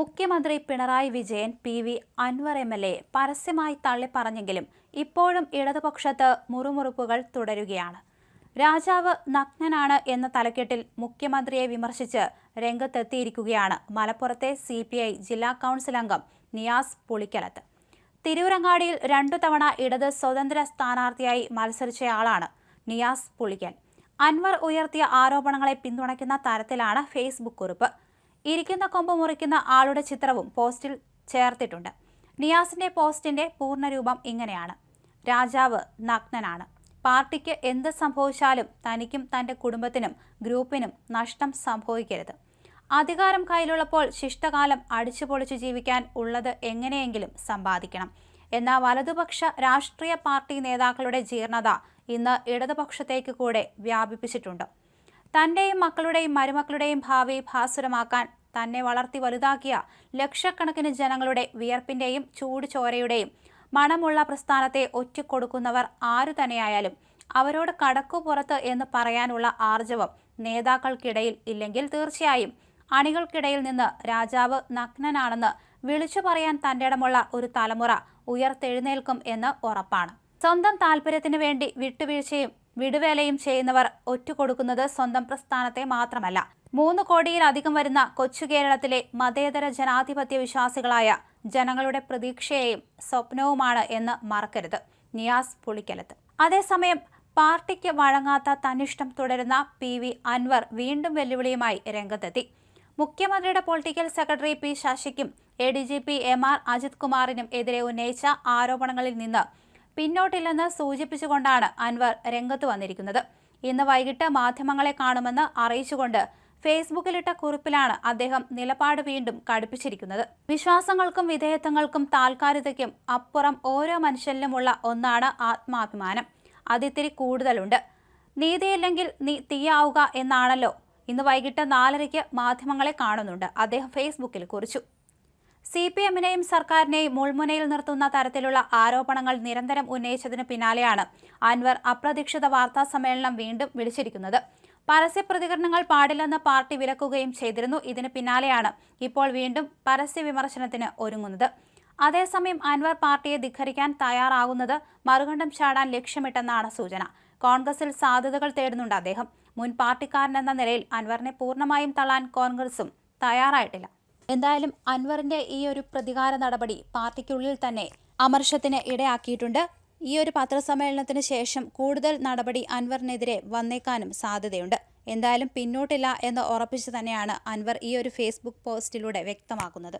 മുഖ്യമന്ത്രി Pinarayi Vijayan P V Anvar M L A പരസ്യമായി തള്ളിപ്പറഞ്ഞെങ്കിലും ഇപ്പോഴും ഇടതുപക്ഷത്ത് മുറുമുറുപ്പുകൾ തുടരുകയാണ്. രാജാവ് നഗ്നനാണ് എന്ന തലക്കെട്ടിൽ മുഖ്യമന്ത്രിയെ വിമർശിച്ച് രംഗത്തെത്തിയിരിക്കുകയാണ് മലപ്പുറത്തെ സി ജില്ലാ കൗൺസിൽ അംഗം നിയാസ് പുളിക്കലത്ത്. തിരൂരങ്ങാടിയിൽ രണ്ടു തവണ ഇടത് സ്വതന്ത്ര സ്ഥാനാർത്ഥിയായി മത്സരിച്ചയാളാണ് നിയാസ് പുളിക്കൽ. അൻവർ ഉയർത്തിയ ആരോപണങ്ങളെ പിന്തുണയ്ക്കുന്ന തരത്തിലാണ് ഫേസ്ബുക്ക് കുറിപ്പ്. ഇരിക്കുന്ന കൊമ്പ് മുറിക്കുന്ന ആളുടെ ചിത്രവും പോസ്റ്റിൽ ചേർത്തിട്ടുണ്ട്. നിയാസിന്റെ പോസ്റ്റിന്റെ പൂർണരൂപം ഇങ്ങനെയാണ്. രാജാവ് നഗ്നനാണ്. പാർട്ടിക്ക് എന്ത് സംഭവിച്ചാലും തനിക്കും തന്റെ കുടുംബത്തിനും ഗ്രൂപ്പിനും നഷ്ടം സംഭവിക്കരുത്. അധികാരം കയ്യിലുള്ളപ്പോൾ ശിഷ്ടകാലം അടിച്ചുപൊളിച്ചു ജീവിക്കാൻ ഉള്ളത് എങ്ങനെയെങ്കിലും സമ്പാദിക്കണം. എന്ന വലതുപക്ഷ രാഷ്ട്രീയ പാർട്ടി നേതാക്കളുടെ ജീർണത ഇന്ന് ഇടതുപക്ഷത്തേക്ക് കൂടെ വ്യാപിപ്പിച്ചിട്ടുണ്ട്. തന്റെയും മക്കളുടെയും മരുമക്കളുടെയും ഭാവി ഭാസുരമാക്കാൻ തന്നെ വളർത്തി വലുതാക്കിയ ലക്ഷക്കണക്കിന് ജനങ്ങളുടെ വിയർപ്പിന്റെയും ചൂട് ചോരയുടെയും മണമുള്ള പ്രസ്ഥാനത്തെ ഒറ്റക്കൊടുക്കുന്നവർ ആരു തന്നെയായാലും അവരോട് കടക്കു പുറത്ത് എന്ന് പറയാനുള്ള ആർജവം നേതാക്കൾക്കിടയിൽ ഇല്ലെങ്കിൽ തീർച്ചയായും അണികൾക്കിടയിൽ നിന്ന് രാജാവ് നഗ്നനാണെന്ന് വിളിച്ചു പറയാൻ തന്റെ ഇടമുള്ള ഒരു തലമുറ ഉയർത്തെഴുന്നേൽക്കും എന്ന് ഉറപ്പാണ്. സ്വന്തം താല്പര്യത്തിന് വേണ്ടി വിട്ടുവീഴ്ചയും വിടുവേലയും ചെയ്യുന്നവർ ഒറ്റുകൊടുക്കുന്നത് സ്വന്തം പ്രസ്ഥാനത്തെ മാത്രമല്ല. മൂന്ന് കോടിയിലധികം വരുന്ന കൊച്ചു കേരളത്തിലെ മതേതര ജനാധിപത്യ വിശ്വാസികളായ ജനങ്ങളുടെ പ്രതീക്ഷയെയും സ്വപ്നവുമാണ് എന്ന് മറക്കരുത്. നിയാസ് പുളിക്കലത്ത്. അതേസമയം പാർട്ടിക്ക് വഴങ്ങാത്ത തന്നിഷ്ടം തുടരുന്ന പി വി അൻവർ വീണ്ടും വെല്ലുവിളിയുമായി രംഗത്തെത്തി. മുഖ്യമന്ത്രിയുടെ political secretary P ശശിക്കും A D G P M R Ajith കുമാറിനും എതിരെ ഉന്നയിച്ച ആരോപണങ്ങളിൽ നിന്ന് പിന്നോട്ടില്ലെന്ന് സൂചിപ്പിച്ചുകൊണ്ടാണ് അൻവർ രംഗത്ത് വന്നിരിക്കുന്നത്. ഇന്ന് വൈകിട്ട് മാധ്യമങ്ങളെ കാണുമെന്ന് അറിയിച്ചുകൊണ്ട് ഫേസ്ബുക്കിലിട്ട കുറിപ്പിലാണ് അദ്ദേഹം നിലപാട് വീണ്ടും കടുപ്പിച്ചിരിക്കുന്നത്. വിശ്വാസങ്ങൾക്കും വിധേയത്വങ്ങൾക്കും താൽക്കാലികതയ്ക്കും അപ്പുറം ഓരോ മനുഷ്യനിലുമുള്ള ഒന്നാണ് ആത്മാഭിമാനം. അതിത്തിരി കൂടുതലുണ്ട്. നീതിയില്ലെങ്കിൽ നീ തീയാവുക എന്നാണല്ലോ ഇന്ന് വൈകിട്ട് നാലരയ്ക്ക് മാധ്യമങ്ങളെ കാണുന്നുണ്ട്. അദ്ദേഹം ഫേസ്ബുക്കിൽ കുറിച്ചു. സി പി എമ്മിനെയും സർക്കാരിനെയും മുൾമുനയിൽ നിർത്തുന്ന തരത്തിലുള്ള ആരോപണങ്ങൾ നിരന്തരം ഉന്നയിച്ചതിന് പിന്നാലെയാണ് അൻവർ അപ്രതീക്ഷിത വാർത്താ സമ്മേളനം വീണ്ടും വിളിച്ചിരിക്കുന്നത്. പരസ്യ പ്രതികരണങ്ങൾ പാടില്ലെന്ന് പാർട്ടി വിലക്കുകയും ചെയ്തിരുന്നു. ഇതിന് പിന്നാലെയാണ് ഇപ്പോൾ വീണ്ടും പരസ്യ വിമർശനത്തിന് ഒരുങ്ങുന്നത്. അതേസമയം അൻവർ പാർട്ടിയെ ധിഖരിക്കാൻ തയ്യാറാകുന്നത് മറുകണ്ഠം ചാടാൻ ലക്ഷ്യമിട്ടെന്നാണ് സൂചന. കോൺഗ്രസിൽ സാധ്യതകൾ തേടുന്നുണ്ട് അദ്ദേഹം. മുൻ പാർട്ടിക്കാരൻ എന്ന നിലയിൽ അൻവറിനെ പൂർണമായും തള്ളാൻ കോൺഗ്രസും തയ്യാറായിട്ടില്ല. എന്തായാലും അൻവറിന്റെ ഈ ഒരു പ്രതികാര നടപടി പാർട്ടിക്കുള്ളിൽ തന്നെ അമർഷത്തിന് ഇടയാക്കിയിട്ടുണ്ട്. ഈ ഒരു പത്രസമ്മേളനത്തിന് ശേഷം കൂടുതൽ നടപടി അൻവറിനെതിരെ വന്നേക്കാനും സാധ്യതയുണ്ട്. എന്തായാലും പിന്നോട്ടില്ല എന്ന് ഉറപ്പിച്ചു തന്നെയാണ് അൻവർ ഈ ഒരു ഫേസ്ബുക്ക് പോസ്റ്റിലൂടെ വ്യക്തമാക്കുന്നത്.